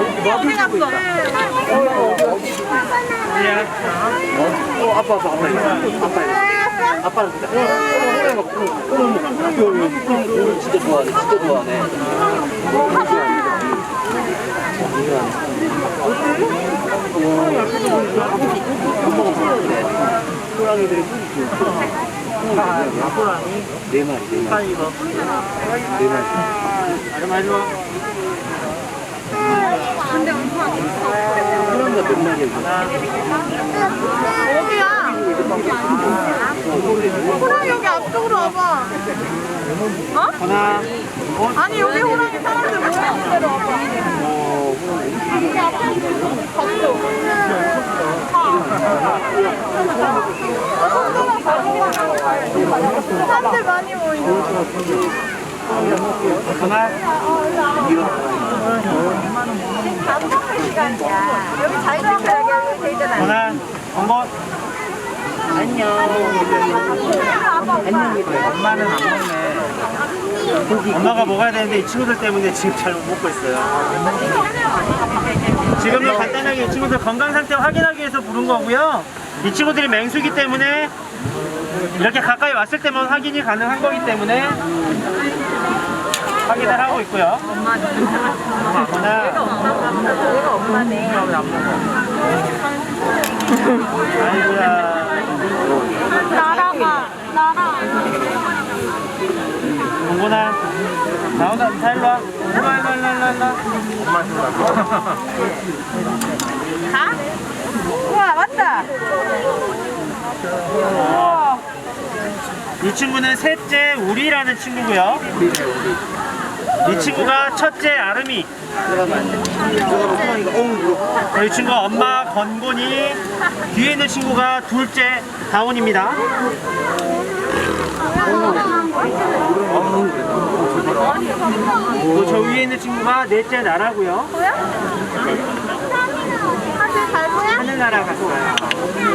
어디 갔어? 어, 아빠, 아빠, 아빠. 아빠, 진짜. 호랑이 막, 오늘 진짜 좋아하네, 진짜 좋아하네. 호랑이들이 소리 좋고. 네 마리, 네 마리. 네 마리. 근데 엄청 호랑이가 몇 마리야, 이거? 어디야? 호랑이 여기 앞쪽으로 와봐. 어? 하나, 아니 여기 호랑이 사람들 모이는 대로 와봐. 여기 앞에. 사람들 많이 모이는. 하나, 밥 먹을 시간이야. 여기 자유롭게 여기 돼 있잖아. 하나, 한번. 안녕. 엄마는 안 먹네. 엄마가 먹어야 되는데 이 친구들 때문에 지금 잘 못 먹고 있어요. 지금도 간단하게 이 친구들 건강 상태 확인하기 위해서 부른 거고요. 이 친구들이 맹수기 때문에 이렇게 가까이 왔을 때만 확인이 가능한 거기 때문에 확인을 하고 있고요. 하나, 얘가 엄마네. 아이고야. 나라가 나라. 공구나 나오다 다 일로 와 일로 와 일로 와 일로 와 일로 와 가? 우와 맞다. 우와. 이 친구는 셋째 우리라는 친구고요 이 친구가 첫째 아름이. 이 친구가 엄마 건곤이 뒤에 있는 친구가 둘째 다운입니다. 그리고 저 위에 있는 친구가 넷째 나라고요? 하늘나라 갔어요